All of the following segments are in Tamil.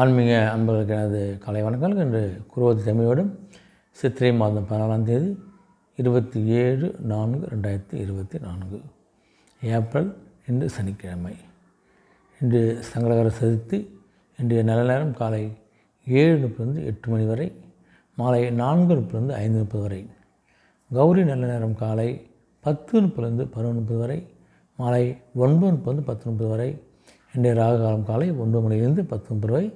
ஆன்மீக அன்பர்களுக்கு எனது காலை வணக்கங்கள். இன்று குருவதி தமிழோடும் சித்திரை மாதம் பதினாலாம் தேதி இருபத்தி ஏழு நான்கு ரெண்டாயிரத்தி இருபத்தி நான்கு. ஏப்ரல் இன்று சனிக்கிழமை. இன்று சங்கடகர சதுர்த்தி இன்றைய நல்ல நேரம் காலை ஏழு முப்பதுலேருந்து எட்டு மணி வரை மாலை நான்கு முப்பதுலேருந்து ஐந்து முப்பது வரை. கௌரி நல்ல நேரம் காலை பத்து முப்பதுலேருந்து பதினொன்று முப்பது வரை மாலை ஒன்பது முப்பது பத்து முப்பது வரை இன்றைய ராகு காலம் காலை ஒன்பது மணியிலிருந்து பத்து முப்பது வரை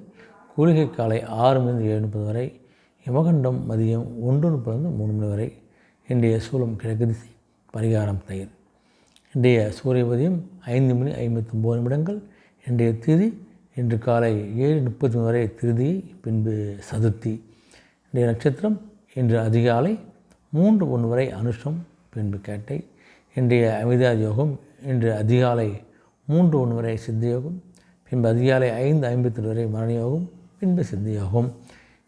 கூலிகை காலை ஆறு மணிலிருந்து ஏழு முப்பது வரை யமகண்டம் மதியம் ஒன்று முப்பதுலேருந்து மூணு மணி வரை இன்றைய சூலம் கிழக்கு திசை பரிகாரம் தயிர். இன்றைய சூரிய உதயம் ஐந்து மணி ஐம்பத்தொம்போது நிமிடங்கள் இன்றைய திதி இன்று காலை ஏழு முப்பத்தி மூணு வரை திருதி பின்பு சதுர்த்தி. இன்றைய நட்சத்திரம் இன்று அதிகாலை மூன்று ஒன்று வரை அனுஷம் பின்பு கேட்டை. இன்றைய அமிதா யோகம் இன்று அதிகாலை மூன்று ஒன்று வரை சித்த பின்பு அதிகாலை ஐந்து ஐம்பத்தி வரை மரண பின்பு சித்த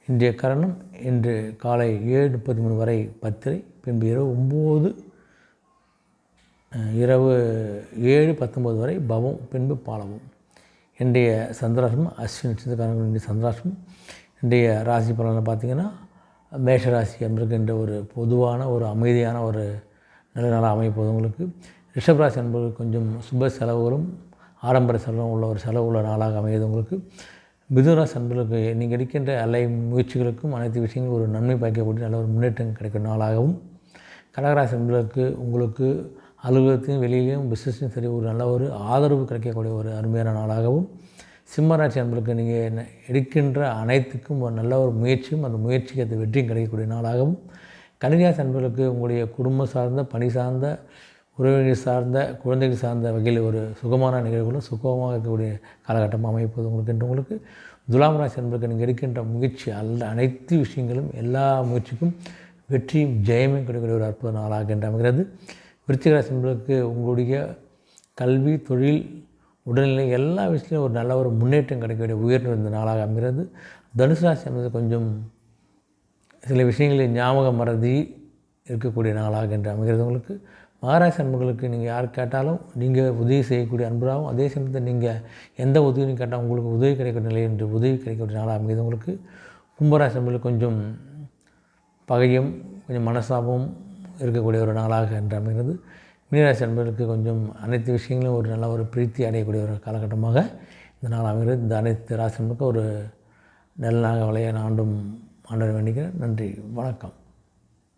இன்றைய கரணம் இன்று காலை ஏழு முப்பத்தி மூணு வரை பத்திரை பின்பு இரவு ஒம்பது இரவு ஏழு பத்தொம்பது வரை பவம் பின்பு பாலவும் இன்றைய சந்திராசிரமம் அஸ்வின் நட்சத்திரக்காரர்கள் இன்றைய சந்திராசிரமம் இன்றைய ராசி பலனை பார்த்திங்கன்னா மேஷராசி என்பதுகின்ற ஒரு பொதுவான ஒரு அமைதியான ஒரு நல்ல நாளாக அமைப்பது உங்களுக்கு. ரிஷபராசி என்பவர்களுக்கு கொஞ்சம் சுப செலவுகளும் ஆடம்பர செலவும் உள்ள ஒரு செலவு உள்ள நாளாக அமையுது உங்களுக்கு. மிதுனராசி என்பவர்களுக்கு நீங்கள் எடுக்கின்ற அலை முயற்சிகளுக்கும் அனைத்து விஷயங்களும் ஒரு நன்மை பயக்கக்கூடிய நல்ல ஒரு முன்னேற்றம் கிடைக்கும் நாளாகவும் கடகராசி என்பதற்கு உங்களுக்கு அலுவலகத்தையும் வெளியிலையும் பிஸ்னஸ்லையும் சரி ஒரு நல்ல ஒரு ஆதரவு கிடைக்கக்கூடிய ஒரு அருமையான நாளாகவும் சிம்மராசி என்பதற்கு நீங்கள் எடுக்கின்ற அனைத்துக்கும் ஒரு நல்ல ஒரு முயற்சியும் அந்த முயற்சிக்கு அது வெற்றியும் கிடைக்கக்கூடிய நாளாகவும் கன்னிராசி என்பதற்கு உங்களுடைய குடும்பம் சார்ந்த பணி சார்ந்த உறவினர்கள் சார்ந்த குழந்தைகள் சார்ந்த வகையில் ஒரு சுகமான நிகழ்வுகளும் சுகமாக இருக்கக்கூடிய காலகட்டமாக அமைப்பது உங்களுக்கு என்று உங்களுக்கு. துலாம் ராசி என்பதற்கு நீங்கள் இருக்கின்ற முயற்சி அல்ல அனைத்து விஷயங்களும் எல்லா முயற்சிக்கும் வெற்றியும் ஜெயமும் கிடைக்கக்கூடிய ஒரு அற்புத நாளாக என்று அமைகிறது. விருச்சிகராசி என்பதற்கு உங்களுடைய கல்வி தொழில் உடல்நிலை எல்லா விஷயத்துலையும் ஒரு நல்ல ஒரு முன்னேற்றம் கிடைக்கக்கூடிய உயர்வு இந்த நாளாக அமைகிறது. தனுசு ராசி என்பது கொஞ்சம் சில விஷயங்களில் ஞாபகம் மறதி இருக்கக்கூடிய நாளாக என்று அமைகிறது உங்களுக்கு. மகாராஜ் அன்புகளுக்கு நீங்கள் யார் கேட்டாலும் நீங்கள் உதவி செய்யக்கூடிய அன்பராகவும் அதே சமயத்தில் நீங்கள் எந்த உதவியும் கேட்டால் உங்களுக்கு உதவி கிடைக்கக்கூடிய நிலை என்று உதவி கிடைக்கக்கூடிய நாளாக அமைகிறது உங்களுக்கு. கும்பராசி அன்புகளுக்கு கொஞ்சம் பகையும் கொஞ்சம் மனசாபமும் இருக்கக்கூடிய ஒரு நாளாக என்று அமைகிறது. மீனராசி அன்பர்களுக்கு கொஞ்சம் அனைத்து விஷயங்களும் ஒரு நல்ல ஒரு பிரீத்தி அடையக்கூடிய ஒரு காலகட்டமாக இந்த நாள் அமைகிறது. இந்த அனைத்து ராசி ஒரு நல்ல நாக வளைய ஆண்டும் ஆண்டவர் வேண்டிக்கிறேன். நன்றி வணக்கம்.